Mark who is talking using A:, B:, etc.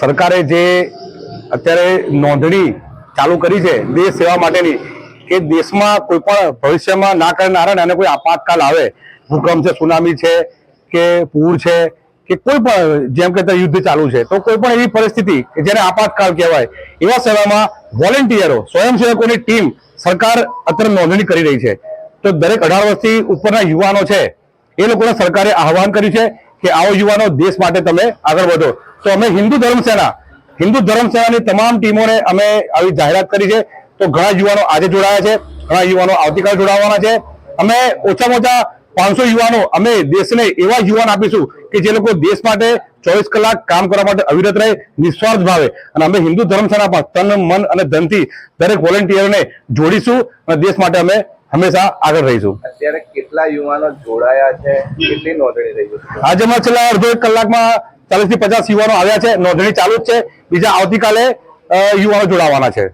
A: સરકારે જે અત્યારે નોંધણી ચાલુ કરી છે દેશ સેવા માટેની, કે દેશમાં કોઈ પણ ભવિષ્યમાં ના કરનારા અને કોઈ આપાતકાલ આવે, ભૂકંપ છે, સુનામી છે, કે પૂર છે, કે કોઈ પણ, જેમ કે યુદ્ધ ચાલુ છે, તો કોઈ પણ એવી પરિસ્થિતિ કે જેને આપાતકાળ કહેવાય, એવા સેવામાં વોલેન્ટિયરો, સ્વયંસેવકોની ટીમ સરકાર અત્યારે નોંધણી કરી રહી છે. તો દરેક અઢાર વર્ષથી ઉપરના યુવાનો છે, એ લોકોને સરકારે આહવાન કર્યું છે કે આવો યુવાનો દેશ માટે તમે આગળ વધો. તો અમે હિન્દુ ધર્મસેના હિન્દુ ધર્મસેનાની તમામ ટીમોને અમે આવી જાહેરાત કરી છે. તો ઘણા યુવાનો આજે જોડાયા છે ઘણા યુવાનો આવતીકાલે જોડાવાના છે. અમે ઓછામાં ઓછા પાંચસો યુવાનો અમે દેશને એવા યુવાન આપીશું કે જે લોકો દેશ માટે ચોવીસ કલાક કામ કરવા માટે અવિરત રહે નિસ્વાર્થ ભાવે. અને અમે હિન્દુ ધર્મ પણ તન મન અને ધનથી દરેક વોલેન્ટિયરને જોડીશું અને દેશ માટે અમે હંમેશા આગળ રહીશું.
B: અત્યારે કેટલા યુવાનો જોડાયા છે? કેટલી નોંધણી રહી છે?
A: આજે અમારા છેલ્લા અડધો એક કલાકમાં ચાલીસથી પચાસ યુવાનો આવ્યા છે. નોંધણી ચાલુ જ છે. બીજા આવતીકાલે યુવાનો જોડાવાના છે.